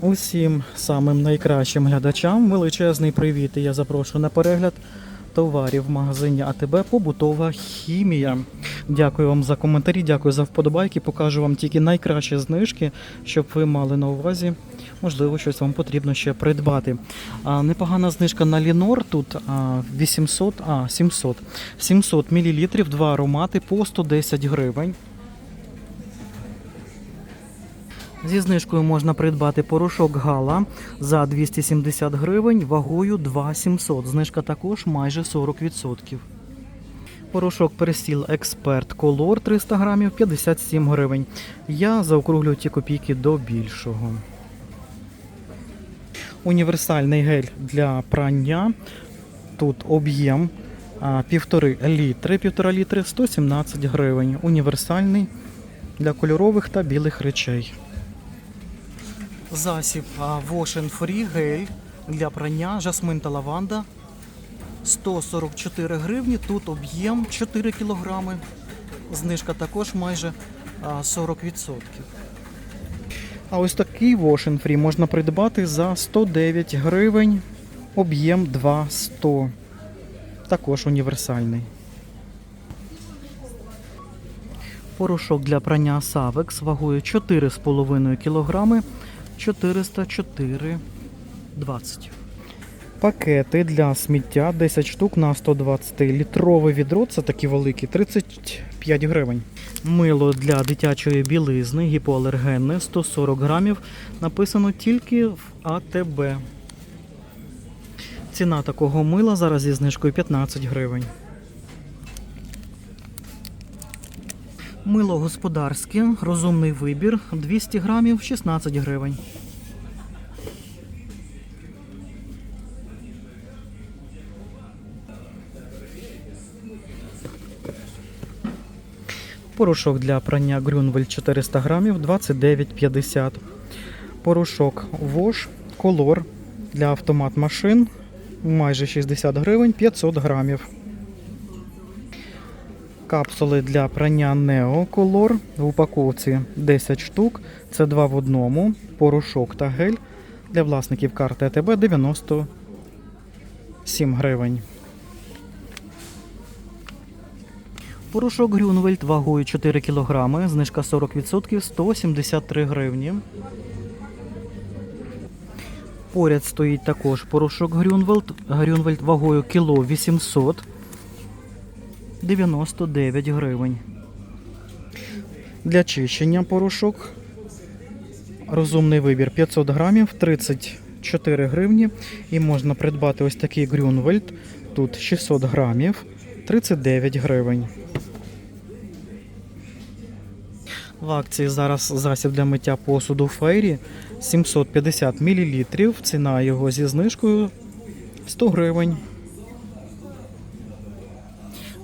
Усім самим найкращим глядачам величезний привіт. Я запрошую на перегляд товарів в магазині АТБ Побутова хімія. Дякую вам за коментарі, дякую за вподобайки. Покажу вам тільки найкращі знижки, щоб ви мали на увазі. Можливо, щось вам потрібно ще придбати. А, непогана знижка на Лінор тут а, 800, а 700. 700 мл, два аромати по 110 гривень. Зі знижкою можна придбати порошок Гала за 270 гривень вагою 2700. Знижка також майже 40%. Порошок пересіл Експерт Колор 300 грамів 57 гривень. Я заокруглюю ті копійки до більшого. Універсальний гель для прання. Тут об'єм а, півтори літри, півтора літри 117 гривень. Універсальний для кольорових та білих речей. Засіб Wash and Free гель для прання, жасмин та лаванда 144 гривні. Тут об'єм 4 кілограми. Знижка також майже 40%. А ось такий Wash and Free можна придбати за 109 гривень. Об'єм 200. Також універсальний. Порошок для прання Savex вагою 4,5 кг 404,20. Пакети для сміття 10 штук на 120 літрове відро. Це такі великі 35 гривень. Мило для дитячої білизни гіпоалергенне 140 грамів. Написано тільки в АТБ. Ціна такого мила зараз зі знижкою 15 гривень. Мило господарське, розумний вибір 200 грамів 16 гривень. Порошок для прання Грюнвель 400 грамів 29,50. Порошок Вош Колор для автомат машин майже 60 гривень 500 грамів. Капсули для прання Color в упаковці 10 штук. Це 2 в одному. Порошок та гель для власників карти АТБ 97 гривень. Порошок Грюнвельд вагою 4 кг, знижка 40%, 173 гривні. Поряд стоїть також порошок Грюнвельд, Грюнвельд вагою кіло 800 99 гривень. Для чищення порошок. Розумний вибір 500 грамів 34 гривні. І можна придбати ось такий Грюнвельд. Тут 600 грамів 39 гривень. В акції зараз засіб для миття посуду Фейрі 750 мл. Ціна його зі знижкою 100 гривень.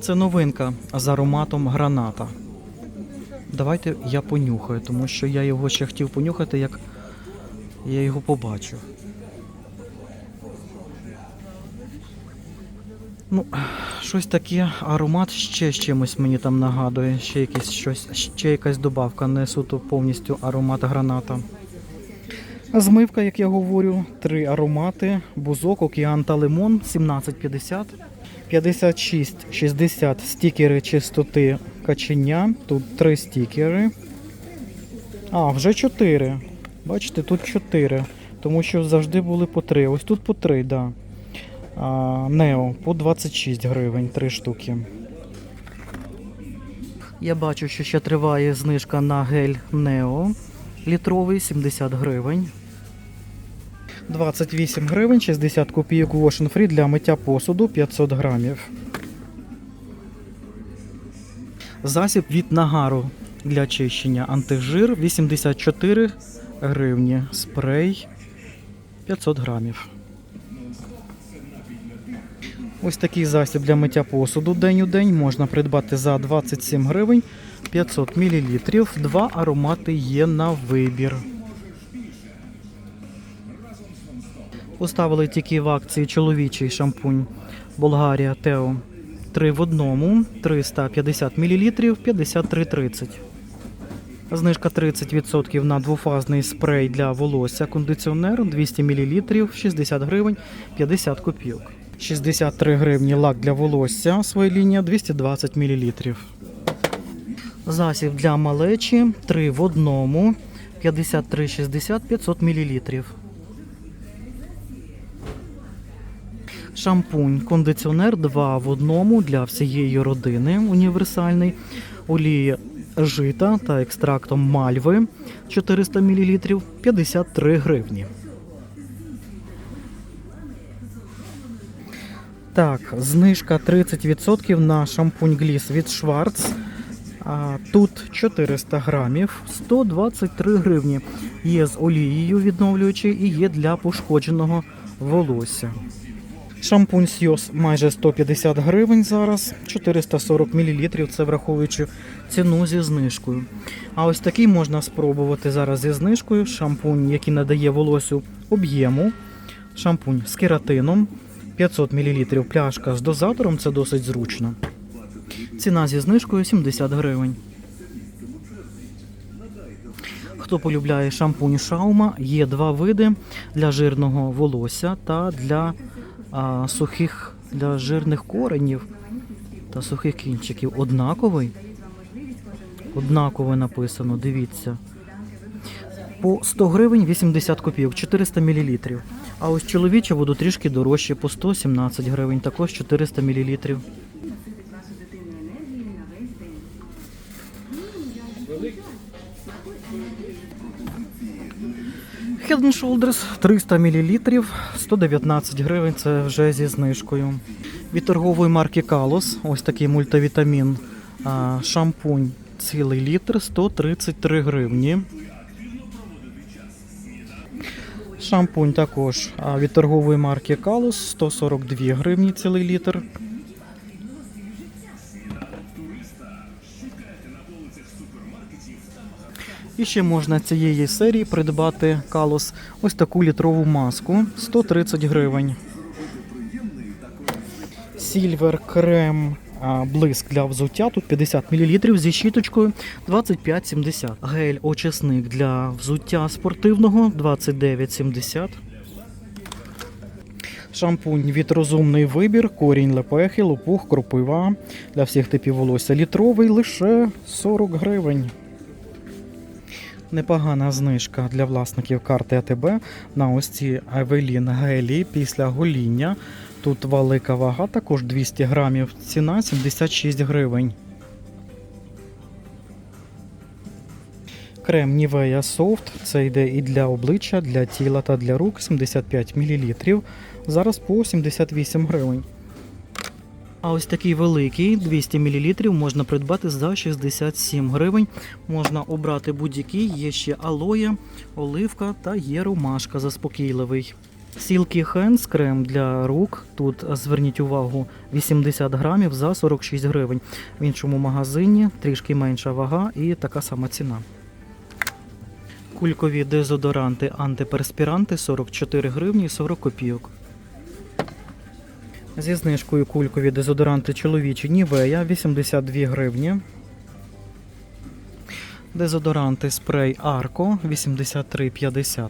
Це новинка з ароматом граната. Давайте я понюхаю, тому що я його ще хотів понюхати, як я його побачив. Ну, щось таке, аромат ще з чимось мені там нагадує. Ще якесь щось, ще якась добавка, не суто повністю аромат граната. Змивка, як я говорю, три аромати: бузок, океан та лимон 17,50. 56-60 стікери чистоти каченя. Тут три стікери. А, вже 4. Бачите, тут 4. Тому що завжди були по 3. Ось тут по 3, да. А, Нео по 26 гривень, 3 штуки. Я бачу, що ще триває знижка на гель Нео. Літровий 70 гривень. 28 гривень, 60 копійок Wash and Free для миття посуду 500 грамів. Засіб від нагару для чищення антижир 84 гривні. Спрей 500 грамів. Ось такий засіб для миття посуду день у день можна придбати за 27 гривень 500 мл. Два аромати є на вибір. Поставили тільки в акції чоловічий шампунь Болгарія Тео 3 в одному 350 мл 53,30. Знижка 30% на двофазний спрей для волосся, кондиціонер 200 мл, 60 гривень 50 копійок. 63 гривні лак для волосся, своя лінія 220 мл. Засіб для малечі 3 в одному 53,60 500 мл. Шампунь, кондиціонер 2 в одному для всієї родини. Універсальний. Олія жита та екстрактом мальви 400 мл 53 гривні. Так, знижка 30% на шампунь Гліс від Шварц. Тут 400 грамів, 123 гривні. Є з олією відновлюючи і є для пошкодженого волосся. Шампунь Сйоз майже 150 гривень зараз, 440 мл, це враховуючи ціну зі знижкою. А ось такий можна спробувати зараз зі знижкою. Шампунь, який надає волосю об'єму. Шампунь з кератином 500 мл пляшка з дозатором, це досить зручно. Ціна зі знижкою 70 гривень. Хто полюбляє шампунь Шаума, є два види для жирного волосся та для а, сухих для жирних коренів та сухих кінчиків. Однаковий. Однаково написано, дивіться. По 100 гривень 80 копійок, 400 мл. А ось чоловічі будуть трішки дорожче, по 117 гривень, також 400 мл. Head Shoulders 300 мл, 119 гривень, це вже зі знижкою. Від торгової марки Kalos, ось такий мультивітамін, шампунь цілий літр 133 гривні. Шампунь також від торгової марки Kalos 142 гривні цілий літр. І ще можна цієї серії придбати Калос ось таку літрову маску 130 гривень. Сільвер крем блиск для взуття. Тут 50 мл зі щіточкою 25,70. Гель очисник для взуття спортивного 29,70. Шампунь від розумний вибір, корінь лепехи, лопух, кропива для всіх типів волосся літровий лише 40 гривень. Непогана знижка для власників карти АТБ на ось ці Евелін гелі після гоління. Тут велика вага, також 200 грамів. Ціна 76 гривень. Крем Nivea Soft. Це йде і для обличчя, для тіла та для рук 75 мл. Зараз по 78 гривень. А ось такий великий 200 мл можна придбати за 67 гривень. Можна обрати будь-який. Є ще алоє, оливка та є ромашка заспокійливий. Silky Hands крем для рук. Тут зверніть увагу 80 грамів за 46 гривень. В іншому магазині трішки менша вага і така сама ціна. Кулькові дезодоранти антиперспіранти 44 гривні 40 копійок. Зі знижкою кулькові дезодоранти чоловічі Нівея 82 гривні. Дезодоранти спрей Арко 83,50.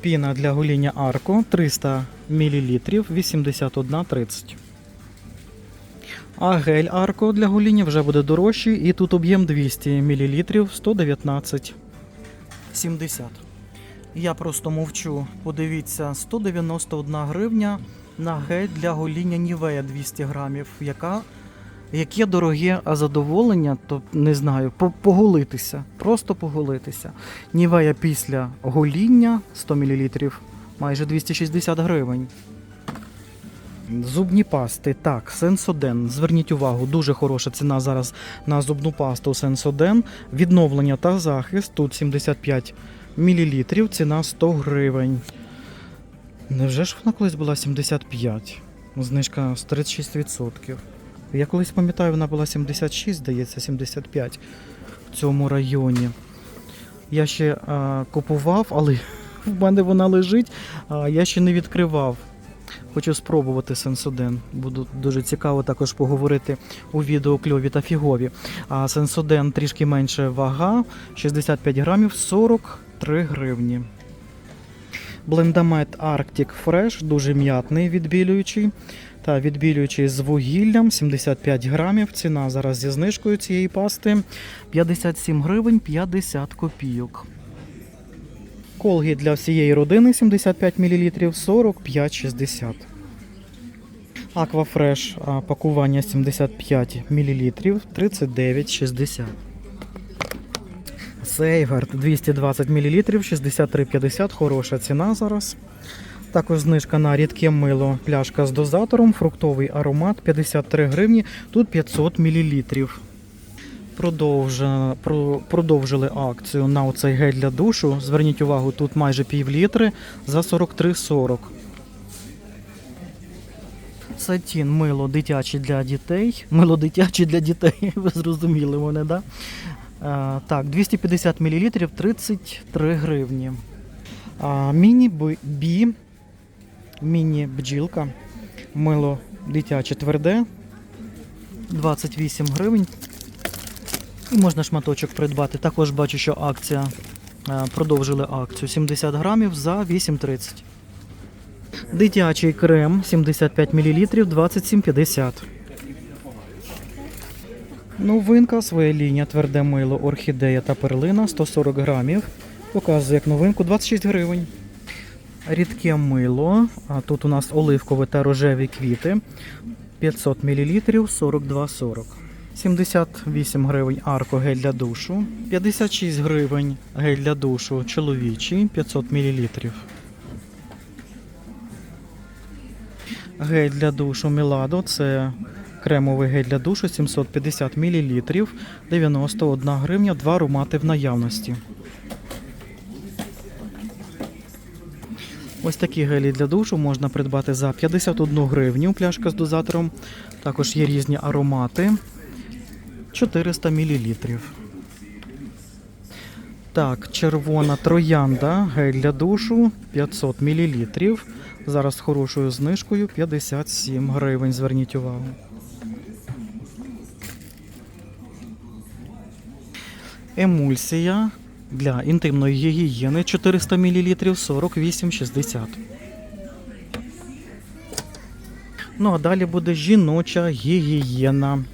Піна для гоління Арко 300 мл 81,30. А гель Арко для гоління вже буде дорожчий і тут об'єм 200 мл 119,70. Я просто мовчу. Подивіться, 191 гривня на гель для гоління Нівея 200 грамів. Яка, яке дороге задоволення, то не знаю, поголитися. Просто поголитися. Нівея після гоління 100 мл майже 260 гривень. Зубні пасти. Так, Сенсоден. Зверніть увагу, дуже хороша ціна зараз на зубну пасту Сенсоден. Відновлення та захист. Тут 75 мл, ціна 100 гривень. Невже ж вона колись була 75? Знижка з 36%. Я колись пам'ятаю, вона була 76, здається, 75 в цьому районі. Я ще а, купував, але в мене вона лежить, а я ще не відкривав. Хочу спробувати сенсоден. Буду дуже цікаво також поговорити у відео кльові та фігові. А сенсоден трішки менше вага, 65 грамів, 43 гривні. Блендамет Arctic Fresh, дуже м'ятний відбілюючий. Та відбілюючий з вугіллям 75 грамів. Ціна зараз зі знижкою цієї пасти 57 гривень 50 копійок. Колгі для всієї родини 75 мл 45,60. Аквафреш пакування 75 мл 39,60. Сейгард 220 мл 63,50. Хороша ціна зараз. Також знижка на рідке мило, пляшка з дозатором, фруктовий аромат 53 гривні, тут 500 мл. Продовжено, про, продовжили акцію на оцей гель для душу. Зверніть увагу, тут майже пів літри за 43,40. Сатін мило дитяче для дітей. Мило дитяче для дітей, ви зрозуміли мене, да? А, так, 250 мл 33 гривні. А, міні бі, міні бджілка, мило дитяче тверде, 28 гривень. І можна шматочок придбати. Також бачу, що акція е, продовжили акцію 70 грамів за 8,30. Дитячий крем 75 мл 27,50. Новинка своя лінія тверде мило, орхідея та перлина 140 грамів. Показую як новинку 26 гривень. Рідке мило. А тут у нас оливкові та рожеві квіти 500 мл 42,40. 78 гривень арко гель для душу, 56 гривень гель для душу чоловічий 500 мл. Гель для душу Міладо це кремовий гель для душу 750 мл 91 гривня, два аромати в наявності. Ось такі гелі для душу можна придбати за 51 гривню, пляшка з дозатором. Також є різні аромати. 400 мл. Так, червона троянда, гель для душу 500 мл. Зараз з хорошою знижкою 57 гривень. Зверніть увагу. Емульсія для інтимної гігієни 400 мл 48,60. Ну а далі буде жіноча гігієна.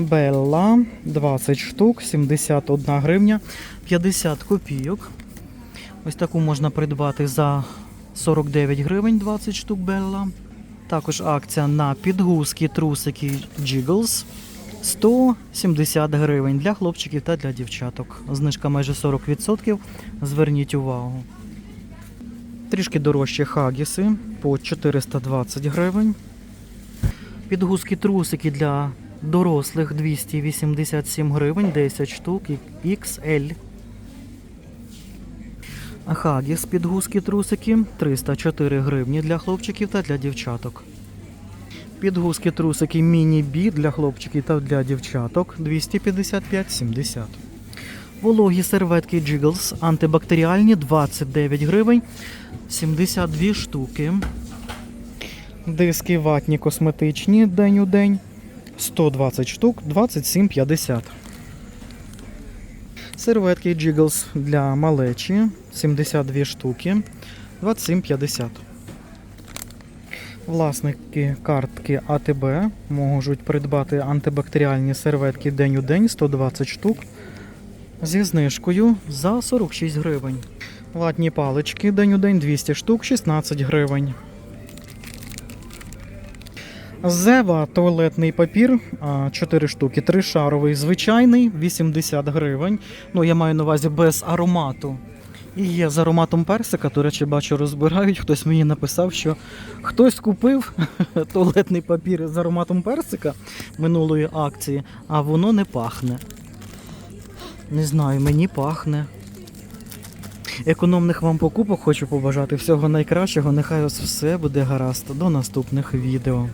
Белла 20 штук, 71 гривня, 50 копійок. Ось таку можна придбати за 49 гривень 20 штук Белла. Також акція на підгузки, трусики Jiggles 170 гривень для хлопчиків та для дівчаток. Знижка майже 40%. Зверніть увагу. Трішки дорожчі хагіси по 420 гривень. Підгузки трусики для дорослих 287 гривень, 10 штук XL. Хагіс підгузки трусики 304 гривні для хлопчиків та для дівчаток. Підгузки трусики міні-бі для хлопчиків та для дівчаток 255,70. Вологі серветки Jiggles антибактеріальні 29 гривень 72 штуки. Диски ватні косметичні день у день 120 штук 27,50. Серветки Jiggles для малечі 72 штуки 27,50. Власники картки АТБ можуть придбати антибактеріальні серветки день у день 120 штук зі знижкою за 46 гривень. Ватні палички день у день 200 штук 16 гривень. Зева туалетний папір, 4 штуки, тришаровий, звичайний, 80 гривень. Ну, я маю на увазі без аромату. І є з ароматом персика, до речі, бачу, розбирають. Хтось мені написав, що хтось купив туалетний папір з ароматом персика минулої акції, а воно не пахне. Не знаю, мені пахне. Економних вам покупок хочу побажати. Всього найкращого. Нехай у вас все буде гаразд. До наступних відео.